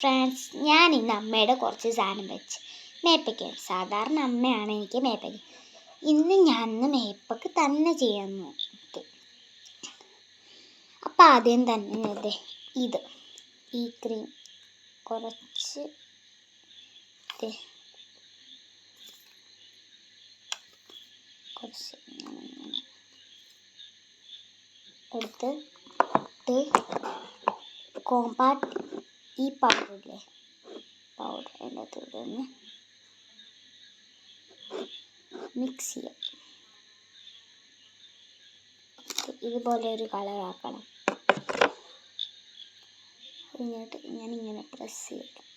Friends ഞാൻ ഇന്ന് അമ്മയുടെ കുറച്ച് സാധനം വെച്ച് മേപ്പയ്ക്ക് സാധാരണ അമ്മയാണ് എനിക്ക് മേപ്പയ്ക്ക്. ഇന്ന് ഞാൻ ഇന്ന് മേപ്പക്ക് തന്നെ ചെയ്യാൻ നോക്കി അപ്പം ആദ്യം തന്നെ ഇത് ഇത് ഈ ക്രീം കുറച്ച് കുറച്ച് എടുത്ത് കോമ്പാക്ട് ഈ പൗഡറില്ലേ പൗഡർ അതിനകത്ത് ഇതൊന്ന് മിക്സ് ചെയ്യാം. ഇതുപോലെ ഒരു കളറാക്കണം എന്നിട്ട് ഞാനിങ്ങനെ പ്രസ് ചെയ്യും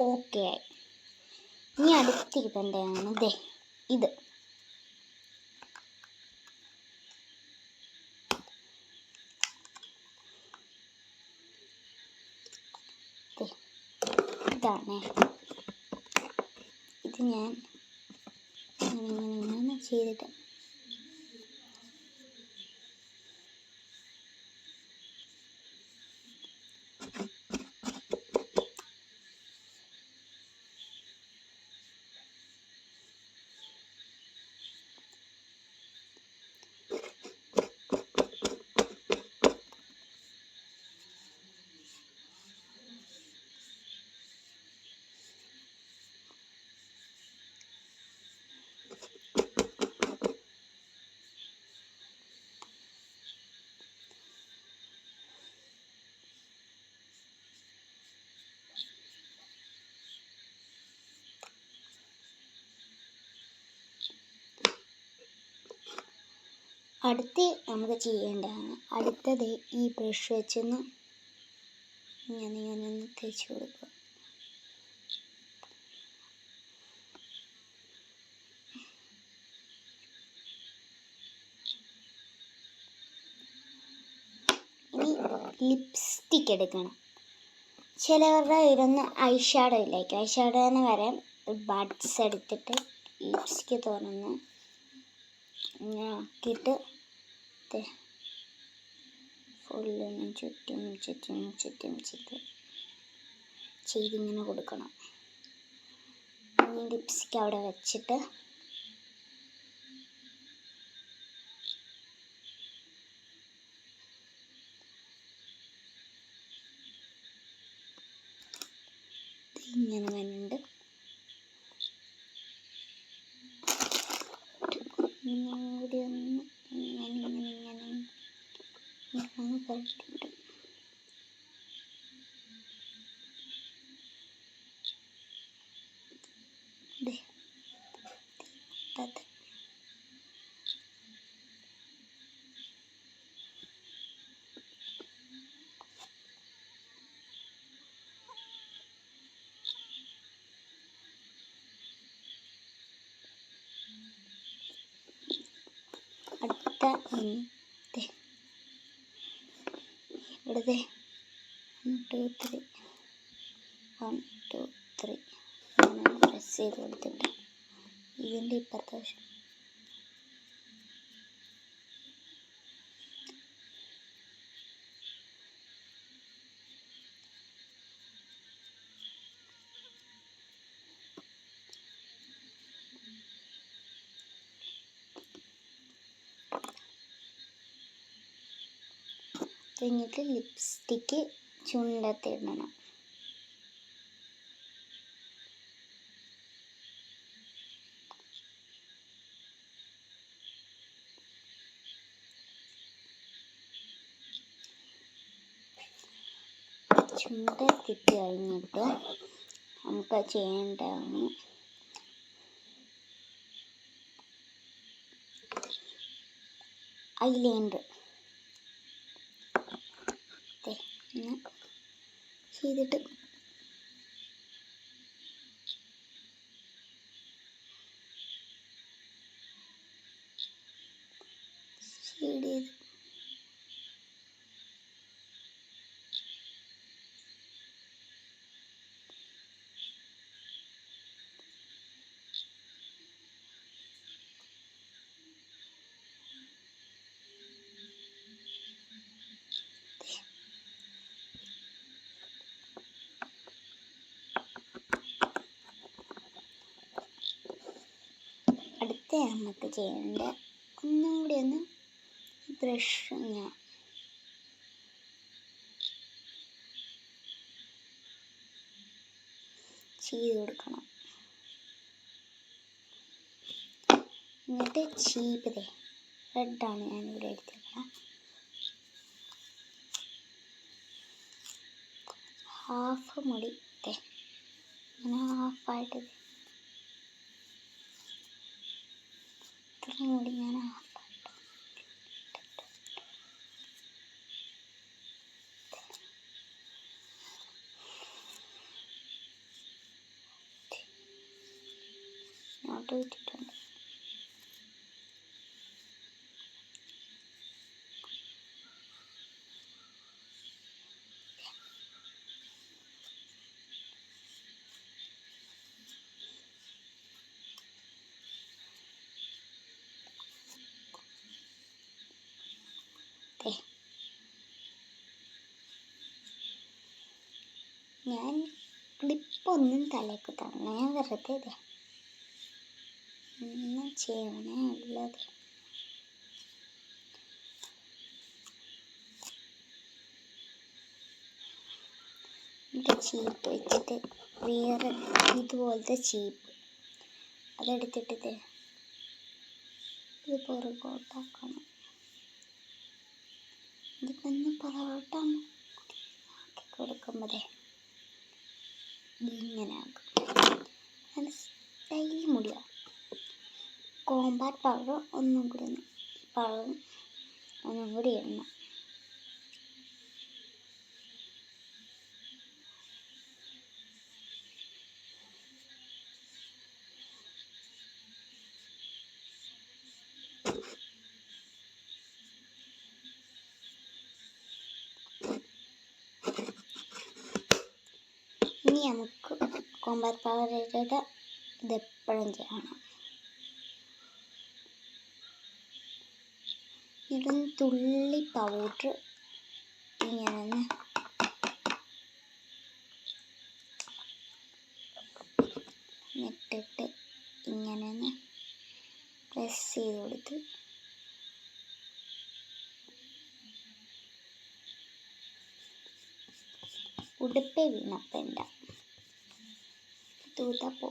ഓക്കെ. ആയി ഇനി അടുത്ത് ഇടേണ്ടതാണ് ദേ ഇത്. ഇതാണ്. ഇത് ഞാൻ ചെയ്തിട്ട് അടുത്ത് നമുക്ക് ചെയ്യേണ്ടതാണ്. അടുത്തത് ഈ ബ്രഷ് വെച്ചൊന്ന് ഇങ്ങനെ ഒന്ന് തേച്ച് കൊടുക്കുക. ഇനി ലിപ്സ്റ്റിക് എടുക്കണം. ചിലവരുടെ ഇതൊന്ന് ഐ ഷാഡോ ഇല്ലായിരിക്കും ഐ ഷാഡോ എന്ന് വരാം ബഡ്സ് എടുത്തിട്ട് ലിപ്സ്റ്റിക്ക് തുറന്ന് ഇങ്ങനെ ആക്കിയിട്ട് ഫുള്ളൊന്ന് ചുറ്റും ചുറ്റും ചുറ്റും ചുറ്റും ചെയ്തിങ്ങനെ കൊടുക്കണം. ഇനി ലിപ്സ്റ്റിക് അവിടെ വെച്ചിട്ട് ഇങ്ങനെ വരുന്നുണ്ട് ഇങ്ങനെ കൂടി ഒന്ന് ഇങ്ങനെ ഇങ്ങനെ ഇങ്ങനെ ഇങ്ങനെ പുരട്ടിയിട്ട് ദേ, അത് അടുത്ത ഒന്ന്. ഇവിടെ ദേ one two three one two three press ചെയ്ത് കൊടുത്തിട്ട്. ഇതിന്റെ ഇപ്പുറത്തെ വശം. കഴിഞ്ഞിട്ട് ലിപ്സ്റ്റിക്ക് ചുണ്ടത്തിടണം. ചുണ്ടത്തിട്ട് കഴിഞ്ഞിട്ട് നമുക്ക് ചെയ്യേണ്ടതാണ് ഐലൈനർ ഇങ്ങനെ ചെയ്തിട്ട് ഷെയ്ഡ് ചെയ്ത് അടുത്ത നമുക്ക് ചെയ്യേണ്ട ഒന്നും കൂടി ഒന്ന് ബ്രഷ് ഞാൻ ചെയ്ത് കൊടുക്കണം. എന്നിട്ട് ചീപ്പ് ദേ റെഡാണ് ഞാനിവിടെ എടുത്തേക്കണം. ഹാഫ് മുടി ഇങ്ങനെ ഹാഫായിട്ട് ഇത്ര മുടി ഞാൻ നോട്ട് വെച്ചിട്ടുണ്ട് ദേ. ഞാൻ ക്ലിപ്പൊന്നും തലേക്ക് തന്നെ ഞാൻ വെറുതെ ഇതേ. ഒന്നും ചെയ്യണേ ഉള്ളത് ചീപ്പ് വെച്ചിട്ട് വേറെ ഇതുപോലത്തെ ചീപ്പ്. അതെടുത്തിട്ട് ഇത്. പുറകോട്ടാക്കണം. ഇതിപ്പൊന്ന് പുറകോട്ടാണ്. കൊടുക്കുമ്പോഴേ ഇങ്ങനെ ആക്കും. നല്ല സ്റ്റൈൽ മുടിയാണ് കോമ്പാക്ട് പവർ ഒന്നും കൂടി ഒന്ന് ഒന്നും കൂടി ഇടണം. ഇനി നമുക്ക് കോമ്പാക്ട് ഇത് എപ്പോഴും ചെയ്യണം. ഇതിൽ തുള്ളി പൗഡർ ഇങ്ങനെ ഇട്ടിട്ട് ഇങ്ങനെ പ്രസ് ചെയ്ത് കൊടുത്ത് ഉടുപ്പേ വീണപ്പണ്ട തൂത്തപ്പോ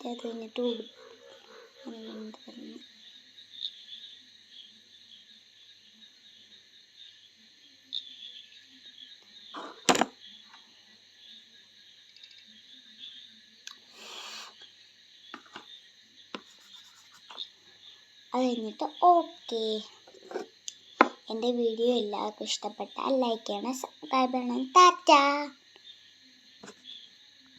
അത് കഴിഞ്ഞിട്ട് ഉടുപ്പ് അങ്ങനെ അത് കഴിഞ്ഞിട്ട് ഓക്കെ. എന്റെ വീഡിയോ എല്ലാവർക്കും ഇഷ്ടപ്പെട്ടാൽ ലൈക്ക് ചെയ്യണം സബ്സ്ക്രൈബ് ചെയ്യണം. ടാറ്റാ.